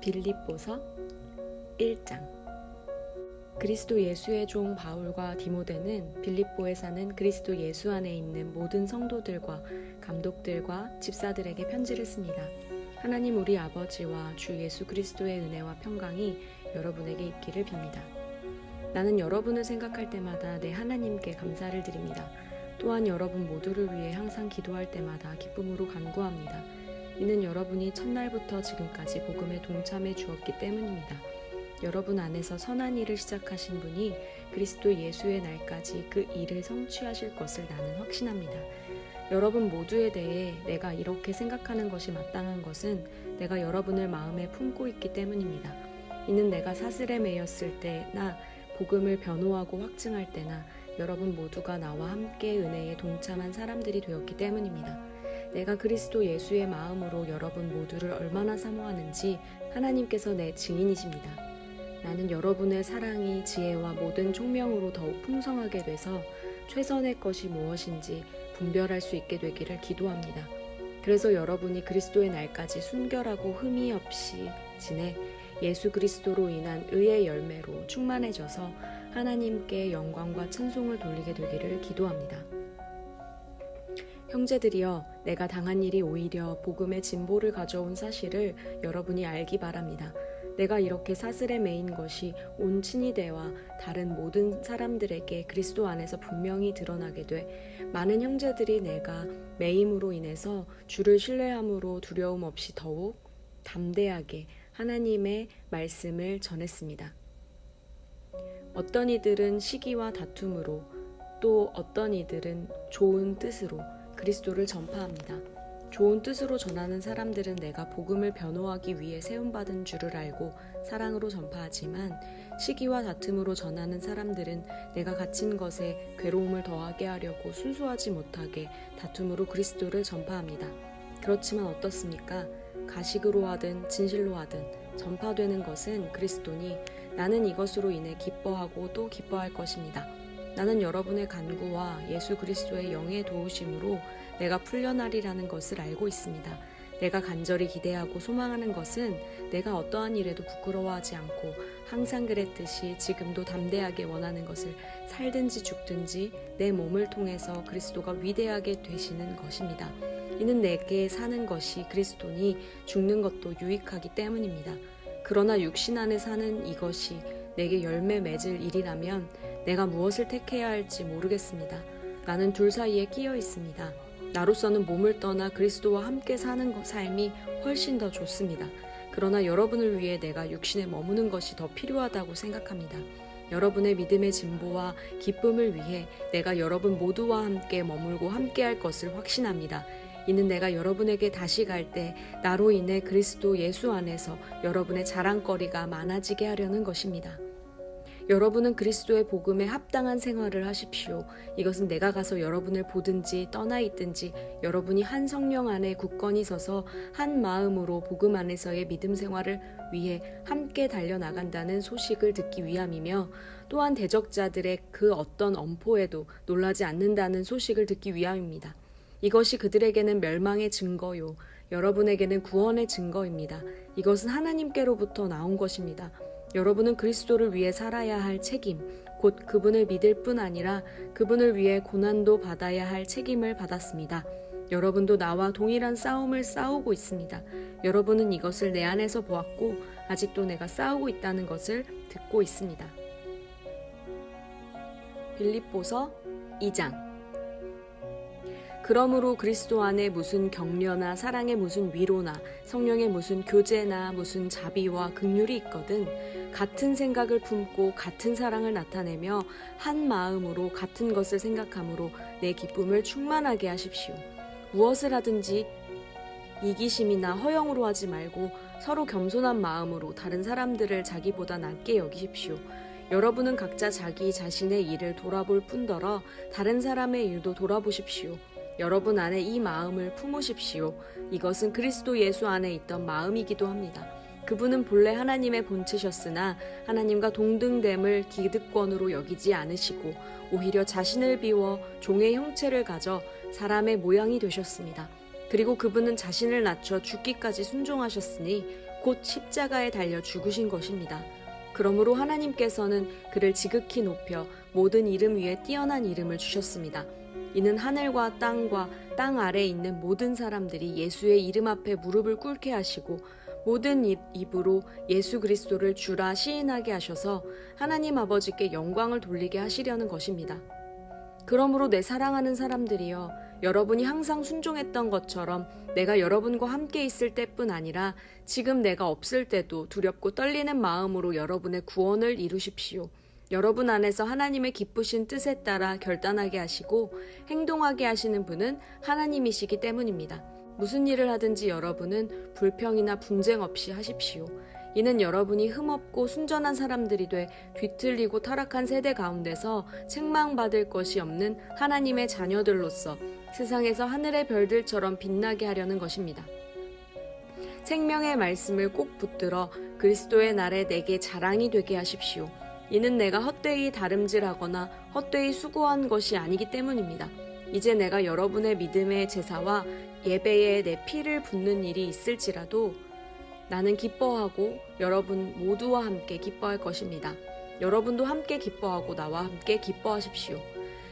빌립보서 1장 그리스도 예수의 종 바울과 디모데는 빌립보에 사는 그리스도 예수 안에 있는 모든 성도들과 감독들과 집사들에게 편지를 씁니다. 하나님 우리 아버지와 주 예수 그리스도의 은혜와 평강이 여러분에게 있기를 빕니다. 나는 여러분을 생각할 때마다 내 하나님께 감사를 드립니다. 또한 여러분 모두를 위해 항상 기도할 때마다 기쁨으로 간구합니다. 이는 여러분이 첫날부터 지금까지 복음에 동참해 주었기 때문입니다. 여러분 안에서 선한 일을 시작하신 분이 그리스도 예수의 날까지 그 일을 성취하실 것을 나는 확신합니다. 여러분 모두에 대해 내가 이렇게 생각하는 것이 마땅한 것은 내가 여러분을 마음에 품고 있기 때문입니다. 이는 내가 사슬에 매였을 때나 복음을 변호하고 확증할 때나 여러분 모두가 나와 함께 은혜에 동참한 사람들이 되었기 때문입니다. 내가 그리스도 예수의 마음으로 여러분 모두를 얼마나 사모하는지 하나님께서 내 증인이십니다. 나는 여러분의 사랑이 지혜와 모든 총명으로 더욱 풍성하게 돼서 최선의 것이 무엇인지 분별할 수 있게 되기를 기도합니다. 그래서 여러분이 그리스도의 날까지 순결하고 흠이 없이 지내 예수 그리스도로 인한 의의 열매로 충만해져서 하나님께 영광과 찬송을 돌리게 되기를 기도합니다. 형제들이여, 내가 당한 일이 오히려 복음의 진보를 가져온 사실을 여러분이 알기 바랍니다. 내가 이렇게 사슬에 매인 것이 온 친위대와 다른 모든 사람들에게 그리스도 안에서 분명히 드러나게 돼 많은 형제들이 내가 매임으로 인해서 주를 신뢰함으로 두려움 없이 더욱 담대하게 하나님의 말씀을 전했습니다. 어떤 이들은 시기와 다툼으로 또 어떤 이들은 좋은 뜻으로 그리스도를 전파합니다. 좋은 뜻으로 전하는 사람들은 내가 복음을 변호하기 위해 세움받은 줄을 알고 사랑으로 전파하지만 시기와 다툼으로 전하는 사람들은 내가 갇힌 것에 괴로움을 더하게 하려고 순수하지 못하게 다툼으로 그리스도를 전파합니다. 그렇지만 어떻습니까? 가식으로 하든 진실로 하든 전파되는 것은 그리스도니 나는 이것으로 인해 기뻐하고 또 기뻐할 것입니다. 나는 여러분의 간구와 예수 그리스도의 영의 도우심으로 내가 풀려나리라는 것을 알고 있습니다. 내가 간절히 기대하고 소망하는 것은 내가 어떠한 일에도 부끄러워하지 않고 항상 그랬듯이 지금도 담대하게 원하는 것을 살든지 죽든지 내 몸을 통해서 그리스도가 위대하게 되시는 것입니다. 이는 내게 사는 것이 그리스도니 죽는 것도 유익하기 때문입니다. 그러나 육신 안에 사는 이것이 내게 열매 맺을 일이라면 내가 무엇을 택해야 할지 모르겠습니다. 나는 둘 사이에 끼어 있습니다. 나로서는 몸을 떠나 그리스도와 함께 사는 것- 삶이 훨씬 더 좋습니다. 그러나 여러분을 위해 내가 육신에 머무는 것이 더 필요하다고 생각합니다. 여러분의 믿음의 진보와 기쁨을 위해 내가 여러분 모두와 함께 머물고 함께 할 것을 확신합니다. 이는 내가 여러분에게 다시 갈 때 나로 인해 그리스도 예수 안에서 여러분의 자랑거리가 많아지게 하려는 것입니다. 여러분은 그리스도의 복음에 합당한 생활을 하십시오. 이것은 내가 가서 여러분을 보든지 떠나 있든지 여러분이 한 성령 안에 굳건히 서서 한 마음으로 복음 안에서의 믿음 생활을 위해 함께 달려나간다는 소식을 듣기 위함이며 또한 대적자들의 그 어떤 엄포에도 놀라지 않는다는 소식을 듣기 위함입니다. 이것이 그들에게는 멸망의 증거요. 여러분에게는 구원의 증거입니다. 이것은 하나님께로부터 나온 것입니다. 여러분은 그리스도를 위해 살아야 할 책임, 곧 그분을 믿을 뿐 아니라 그분을 위해 고난도 받아야 할 책임을 받았습니다. 여러분도 나와 동일한 싸움을 싸우고 있습니다. 여러분은 이것을 내 안에서 보았고 아직도 내가 싸우고 있다는 것을 듣고 있습니다. 빌립보서 2장 그러므로 그리스도 안에 무슨 격려나 사랑의 무슨 위로나 성령의 무슨 교제나 무슨 자비와 극률이 있거든 같은 생각을 품고 같은 사랑을 나타내며 한 마음으로 같은 것을 생각함으로 내 기쁨을 충만하게 하십시오. 무엇을 하든지 이기심이나 허영으로 하지 말고 서로 겸손한 마음으로 다른 사람들을 자기보다 낮게 여기십시오. 여러분은 각자 자기 자신의 일을 돌아볼 뿐더러 다른 사람의 일도 돌아보십시오. 여러분 안에 이 마음을 품으십시오. 이것은 그리스도 예수 안에 있던 마음이기도 합니다. 그분은 본래 하나님의 본체셨으나 하나님과 동등됨을 기득권으로 여기지 않으시고 오히려 자신을 비워 종의 형체를 가져 사람의 모양이 되셨습니다. 그리고 그분은 자신을 낮춰 죽기까지 순종하셨으니 곧 십자가에 달려 죽으신 것입니다. 그러므로 하나님께서는 그를 지극히 높여 모든 이름 위에 뛰어난 이름을 주셨습니다. 이는 하늘과 땅과 땅 아래에 있는 모든 사람들이 예수의 이름 앞에 무릎을 꿇게 하시고 모든 입, 입으로 예수 그리스도를 주라 시인하게 하셔서 하나님 아버지께 영광을 돌리게 하시려는 것입니다. 그러므로 내 사랑하는 사람들이여 여러분이 항상 순종했던 것처럼 내가 여러분과 함께 있을 때뿐 아니라 지금 내가 없을 때도 두렵고 떨리는 마음으로 여러분의 구원을 이루십시오. 여러분 안에서 하나님의 기쁘신 뜻에 따라 결단하게 하시고 행동하게 하시는 분은 하나님이시기 때문입니다. 무슨 일을 하든지 여러분은 불평이나 분쟁 없이 하십시오. 이는 여러분이 흠없고 순전한 사람들이 돼 뒤틀리고 타락한 세대 가운데서 책망받을 것이 없는 하나님의 자녀들로서 세상에서 하늘의 별들처럼 빛나게 하려는 것입니다. 생명의 말씀을 꼭 붙들어 그리스도의 날에 내게 자랑이 되게 하십시오. 이는 내가 헛되이 다름질하거나 헛되이 수고한 것이 아니기 때문입니다. 이제 내가 여러분의 믿음의 제사와 예배에 내 피를 붓는 일이 있을지라도 나는 기뻐하고 여러분 모두와 함께 기뻐할 것입니다. 여러분도 함께 기뻐하고 나와 함께 기뻐하십시오.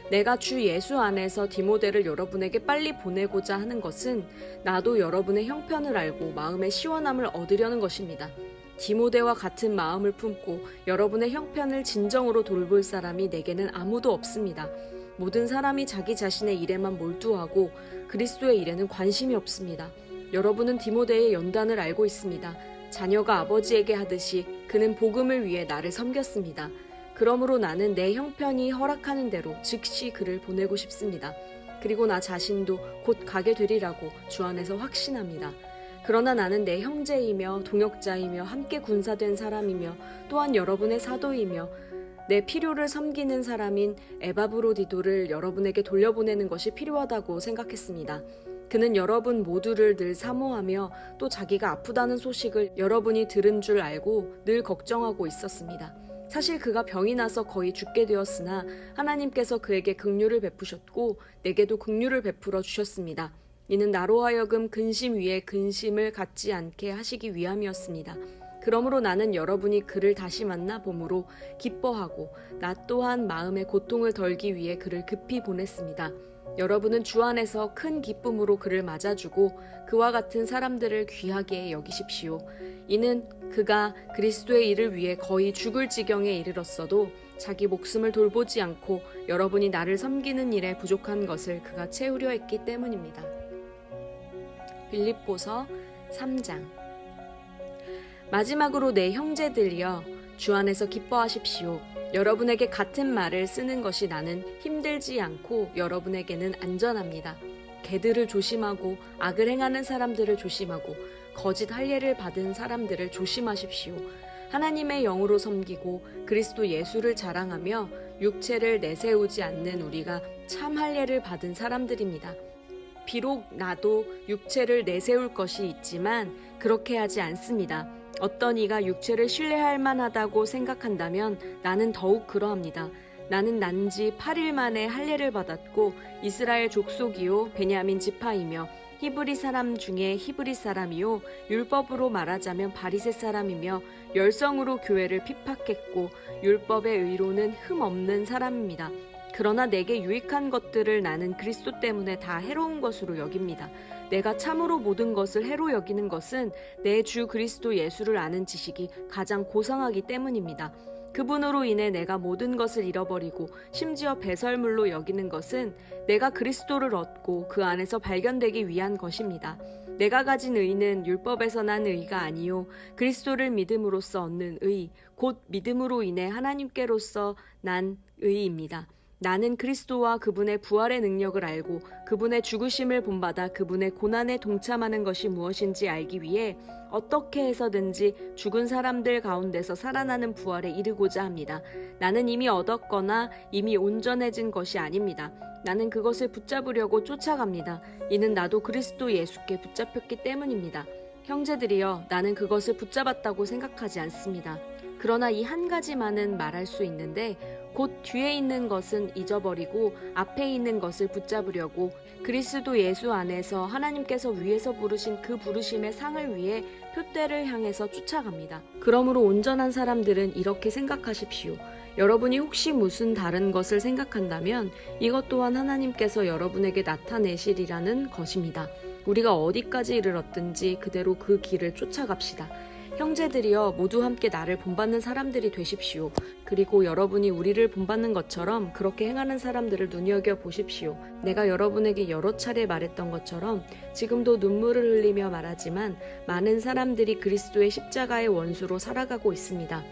내가 주 예수 안에서 디모데를 여러분에게 빨리 보내고자 하는 것은 나도 여러분의 형편을 알고 마음의 시원함을 얻으려는 것입니다. 디모데와 같은 마음을 품고 여러분의 형편을 진정으로 돌볼 사람이 내게는 아무도 없습니다. 모든 사람이 자기 자신의 일에만 몰두하고 그리스도의 일에는 관심이 없습니다. 여러분은 디모데의 연단을 알고 있습니다. 자녀가 아버지에게 하듯이 그는 복음을 위해 나를 섬겼습니다. 그러므로 나는 내 형편이 허락하는 대로 즉시 그를 보내고 싶습니다. 그리고 나 자신도 곧 가게 되리라고 주 안에서 확신합니다. 그러나 나는 내 형제이며 동역자이며 함께 군사된 사람이며 또한 여러분의 사도이며 내 필요를 섬기는 사람인 에바브로디도를 여러분에게 돌려보내는 것이 필요하다고 생각했습니다. 그는 여러분 모두를 늘 사모하며 또 자기가 아프다는 소식을 여러분이 들은 줄 알고 늘 걱정하고 있었습니다. 사실 그가 병이 나서 거의 죽게 되었으나 하나님께서 그에게 긍휼을 베푸셨고 내게도 긍휼을 베풀어 주셨습니다. 이는 나로 하여금 근심 위에 근심을 갖지 않게 하시기 위함이었습니다. 그러므로 나는 여러분이 그를 다시 만나 봄으로 기뻐하고 나 또한 마음의 고통을 덜기 위해 그를 급히 보냈습니다. 여러분은 주 안에서 큰 기쁨으로 그를 맞아주고 그와 같은 사람들을 귀하게 여기십시오. 이는 그가 그리스도의 일을 위해 거의 죽을 지경에 이르렀어도 자기 목숨을 돌보지 않고 여러분이 나를 섬기는 일에 부족한 것을 그가 채우려 했기 때문입니다. 빌립보서 3장 마지막으로 내 형제들이여 주 안에서 기뻐하십시오. 여러분에게 같은 말을 쓰는 것이 나는 힘들지 않고 여러분에게는 안전합니다. 개들을 조심하고 악을 행하는 사람들을 조심하고 거짓 할례를 받은 사람들을 조심하십시오. 하나님의 영으로 섬기고 그리스도 예수를 자랑하며 육체를 내세우지 않는 우리가 참 할례를 받은 사람들입니다. 비록 나도 육체를 내세울 것이 있지만 그렇게 하지 않습니다. 어떤 이가 육체를 신뢰할 만하다고 생각한다면 나는 더욱 그러합니다. 나는 난지 8일 만에 할례를 받았고 이스라엘 족속이요 베냐민 지파이며 히브리 사람 중에 히브리 사람이요 율법으로 말하자면 바리새 사람이며 열성으로 교회를 핍박했고 율법의 의로는 흠 없는 사람입니다. 그러나 내게 유익한 것들을 나는 그리스도 때문에 다 해로운 것으로 여깁니다. 내가 참으로 모든 것을 해로 여기는 것은 내 주 그리스도 예수를 아는 지식이 가장 고상하기 때문입니다. 그분으로 인해 내가 모든 것을 잃어버리고 심지어 배설물로 여기는 것은 내가 그리스도를 얻고 그 안에서 발견되기 위한 것입니다. 내가 가진 의는 율법에서 난 의가 아니요 그리스도를 믿음으로써 얻는 의, 곧 믿음으로 인해 하나님께로서 난 의입니다. 나는 그리스도와 그분의 부활의 능력을 알고 그분의 죽으심을 본받아 그분의 고난에 동참하는 것이 무엇인지 알기 위해 어떻게 해서든지 죽은 사람들 가운데서 살아나는 부활에 이르고자 합니다. 나는 이미 얻었거나 이미 온전해진 것이 아닙니다. 나는 그것을 붙잡으려고 쫓아갑니다. 이는 나도 그리스도 예수께 붙잡혔기 때문입니다. 형제들이여, 나는 그것을 붙잡았다고 생각하지 않습니다. 그러나 이 한 가지만은 말할 수 있는데 곧 뒤에 있는 것은 잊어버리고 앞에 있는 것을 붙잡으려고 그리스도 예수 안에서 하나님께서 위에서 부르신 그 부르심의 상을 위해 표대를 향해서 쫓아갑니다. 그러므로 온전한 사람들은 이렇게 생각하십시오. 여러분이 혹시 무슨 다른 것을 생각한다면 이것 또한 하나님께서 여러분에게 나타내시리라는 것입니다. 우리가 어디까지 이르렀든지 그대로 그 길을 쫓아갑시다. 형제들이여 모두 함께 나를 본받는 사람들이 되십시오. 그리고 여러분이 우리를 본받는 것처럼 그렇게 행하는 사람들을 눈여겨 보십시오. 내가 여러분에게 여러 차례 말했던 것처럼 지금도 눈물을 흘리며 말하지만 많은 사람들이 그리스도의 십자가의 원수로 살아가고 있습니다.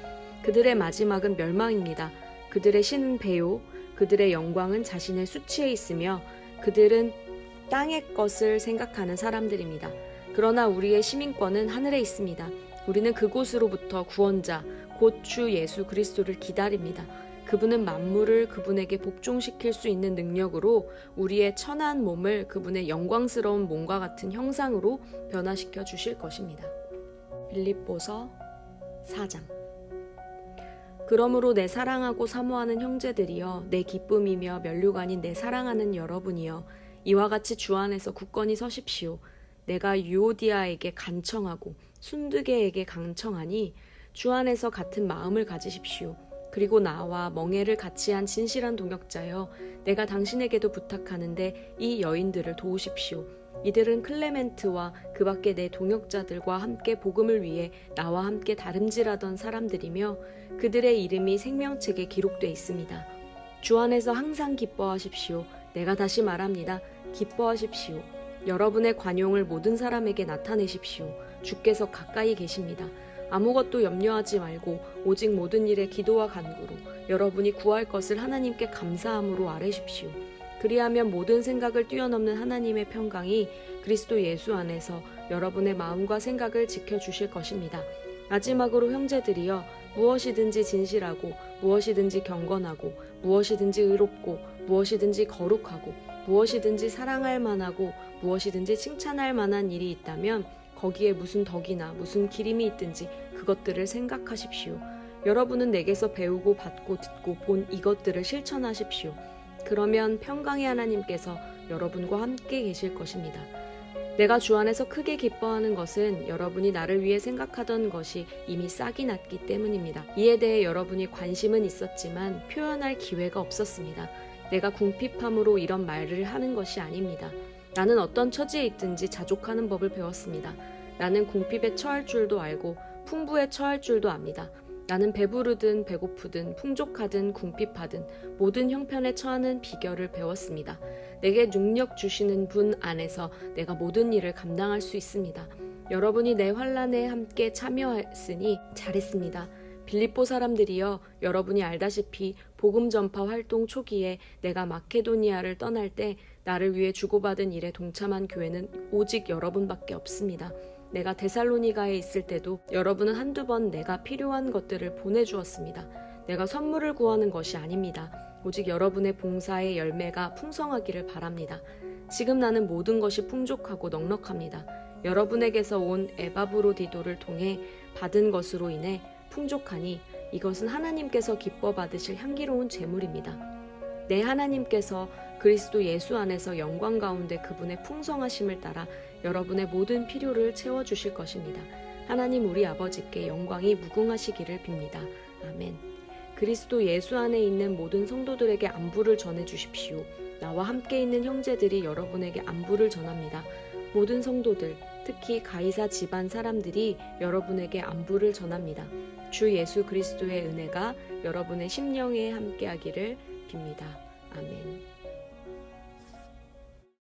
그들의 마지막은 멸망입니다. 그들의 신은 배요, 그들의 영광은 자신의 수치에 있으며 그들은 땅의 것을 생각하는 사람들입니다. 그러나 우리의 시민권은 하늘에 있습니다. 우리는 그곳으로부터 구원자, 곧 주 예수 그리스도를 기다립니다. 그분은 만물을 그분에게 복종시킬 수 있는 능력으로 우리의 천한 몸을 그분의 영광스러운 몸과 같은 형상으로 변화시켜 주실 것입니다. 빌립보서 4장 그러므로 내 사랑하고 사모하는 형제들이여 내 기쁨이며 면류관인 내 사랑하는 여러분이여 이와 같이 주 안에서 굳건히 서십시오. 내가 유오디아에게 간청하고 순두개에게 강청하니 주 안에서 같은 마음을 가지십시오. 그리고 나와 멍해를 같이 한 진실한 동역자여 내가 당신에게도 부탁하는데 이 여인들을 도우십시오. 이들은 클레멘트와 그 밖에 내 동역자들과 함께 복음을 위해 나와 함께 다름질하던 사람들이며 그들의 이름이 생명책에 기록돼 있습니다. 주 안에서 항상 기뻐하십시오. 내가 다시 말합니다. 기뻐하십시오. 여러분의 관용을 모든 사람에게 나타내십시오. 주께서 가까이 계십니다. 아무것도 염려하지 말고 오직 모든 일에 기도와 간구로 여러분이 구할 것을 하나님께 감사함으로 아뢰십시오. 그리하면 모든 생각을 뛰어넘는 하나님의 평강이 그리스도 예수 안에서 여러분의 마음과 생각을 지켜 주실 것입니다. 마지막으로 형제들이여 무엇이든지 진실하고 무엇이든지 경건하고 무엇이든지 의롭고 무엇이든지 거룩하고 무엇이든지 사랑할 만하고 무엇이든지 칭찬할 만한 일이 있다면 거기에 무슨 덕이나 무슨 기림이 있든지 그것들을 생각하십시오. 여러분은 내게서 배우고 받고 듣고 본 이것들을 실천하십시오. 그러면 평강의 하나님께서 여러분과 함께 계실 것입니다. 내가 주 안에서 크게 기뻐하는 것은 여러분이 나를 위해 생각하던 것이 이미 싹이 났기 때문입니다. 이에 대해 여러분이 관심은 있었지만 표현할 기회가 없었습니다. 내가 궁핍함으로 이런 말을 하는 것이 아닙니다. 나는 어떤 처지에 있든지 자족하는 법을 배웠습니다. 나는 궁핍에 처할 줄도 알고 풍부에 처할 줄도 압니다. 나는 배부르든 배고프든 풍족하든 궁핍하든 모든 형편에 처하는 비결을 배웠습니다. 내게 능력 주시는 분 안에서 내가 모든 일을 감당할 수 있습니다. 여러분이 내 환란에 함께 참여했으니 잘했습니다. 빌립보 사람들이여 여러분이 알다시피 복음 전파 활동 초기에 내가 마케도니아를 떠날 때 나를 위해 주고받은 일에 동참한 교회는 오직 여러분밖에 없습니다. 내가 데살로니가에 있을 때도 여러분은 한두 번 내가 필요한 것들을 보내주었습니다. 내가 선물을 구하는 것이 아닙니다. 오직 여러분의 봉사의 열매가 풍성하기를 바랍니다. 지금 나는 모든 것이 풍족하고 넉넉합니다. 여러분에게서 온 에바브로디도를 통해 받은 것으로 인해 풍족하니 이것은 하나님께서 기뻐 받으실 향기로운 제물입니다. 내 하나님께서 그리스도 예수 안에서 영광 가운데 그분의 풍성하심을 따라 여러분의 모든 필요를 채워 주실 것입니다. 하나님 우리 아버지께 영광이 무궁하시기를 빕니다. 아멘. 그리스도 예수 안에 있는 모든 성도들에게 안부를 전해 주십시오. 나와 함께 있는 형제들이 여러분에게 안부를 전합니다. 모든 성도들, 특히 가이사 집안 사람들이 여러분에게 안부를 전합니다. 주 예수 그리스도의 은혜가 여러분의 심령에 함께하기를 빕니다. 아멘.